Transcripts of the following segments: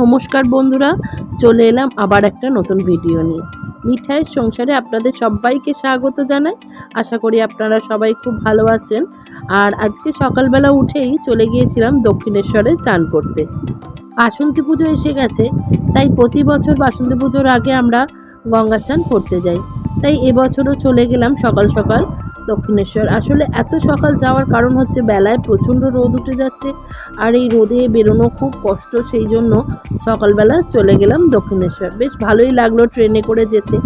নমস্কার বন্ধুরা, চলে এলাম আবার একটা নতুন ভিডিও নিয়ে। মিঠাইয়ের সংসারে আপনাদের সবাইকে স্বাগত জানাই। আশা করি আপনারা সবাই খুব ভালো আছেন। আর আজকে সকালবেলা উঠেই চলে গিয়েছিলাম দক্ষিণেশ্বরে চান করতে। বাসন্তী পুজো এসে গেছে, তাই প্রতি বছর বাসন্তী পুজোর আগে আমরা গঙ্গা চান করতে যাই। তাই এবছরও চলে গেলাম সকাল সকাল। দক্ষিণেশ্বর। আসলে এত সকাল যাওয়ার কারণ হচ্ছে বেলায় প্রচণ্ড রোদ উঠে যাচ্ছে আর এই রোদে বেরোনো খুব কষ্ট, সেই জন্য সকালবেলা চলে গেলাম দক্ষিণেশ্বর। বেশ ভালোই লাগল ট্রেনে করে যেতে।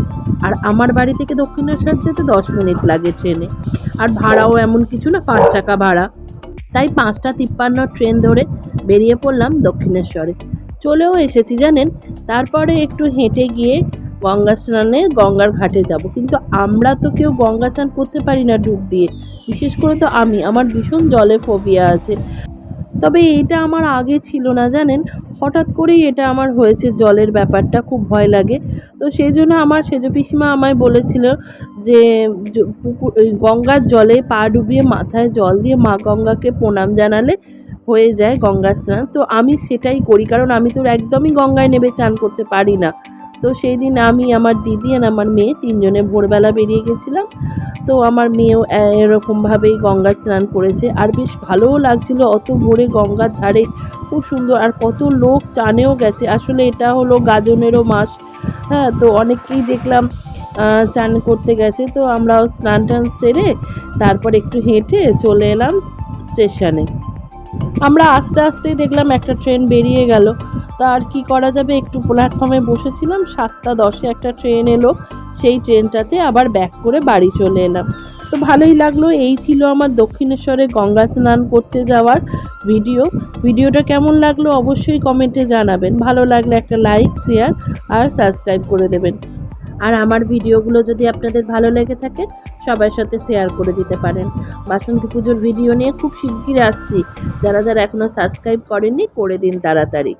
আর আমার বাড়ি থেকে দক্ষিণেশ্বর যেতে দশ মিনিট লাগে ট্রেনে। আর ভাড়াও এমন কিছু না, পাঁচ টাকা ভাড়া। তাই পাঁচটা তিপ্পান্ন ট্রেন ধরে বেরিয়ে পড়লাম দক্ষিণেশ্বরে। চলেও এসেছি জানেন? তারপরে একটু হেঁটে গিয়ে গঙ্গা স্নানে গঙ্গার ঘাটে যাব। কিন্তু আমরা তো কেউ গঙ্গা স্নান করতে পারি না ডুব দিয়ে। বিশেষ করে তো আমি, আমার ভীষণ জলে ফোবিয়া আছে। তবে এটা আমার আগে ছিল না, জানেন? হঠাৎ করেই এটা আমার হয়েছে, জলের ব্যাপারটা খুব ভয় লাগে। তো সেই জন্য আমার সেজ পিসিমা আমায় বলেছিল যে পুকুর গঙ্গার জলে পা ডুবিয়ে মাথায় জল দিয়ে মা গঙ্গাকে প্রণাম জানালে হয়ে যায় গঙ্গা স্নান। তো আমি সেটাই করি, কারণ আমি তো একদমই গঙ্গায় নেবে চান করতে পারি না। তো সেই দিন আমি, আমার দিদি আর আমার মেয়ে তিনজনে ভোরবেলা বেরিয়ে গেছিলাম। তো আমার মেয়েও এরকমভাবেই গঙ্গা স্নান করেছে। আর বেশ ভালোও লাগছিল, অত ভোরে গঙ্গার ধারে খুব সুন্দর, আর কত লোক চানেও গেছে। আসলে এটা হলো গাজনেরও মাস হ্যাঁ তো অনেককেই দেখলাম চান করতে গেছে। তো আমরাও স্নান টান সেরে তারপর একটু হেঁটে চলে এলাম স্টেশনে। আমরা আস্তে আস্তে দেখলাম একটা ট্রেন বেরিয়ে গেল। তা আর কি করা যাবে? একটু প্ল্যাটফর্মে বসেছিলাম, সাতটা দশে একটা ট্রেন এলো। সেই ট্রেনটাতে আবার ব্যাক করে বাড়ি চলে এলাম। তো ভালোই লাগল, এই ছিল আমার দক্ষিণেশ্বরে গঙ্গা স্নান করতে যাওয়ার ভিডিও। ভিডিওটা কেমন লাগল অবশ্যই কমেন্টে জানাবেন। ভালো লাগলে একটা লাইক শেয়ার আর সাবস্ক্রাইব করে দেবেন। আর আমার ভিডিওগুলো যদি আপনাদের ভালো লেগে থাকে, সবার সাথে শেয়ার করে দিতে পারেন। বাসন্তী পুজোর ভিডিও নিয়ে খুব শিগগির আসছি। যারা যারা এখনও সাবস্ক্রাইব করেননি, করে দিন তাড়াতাড়ি।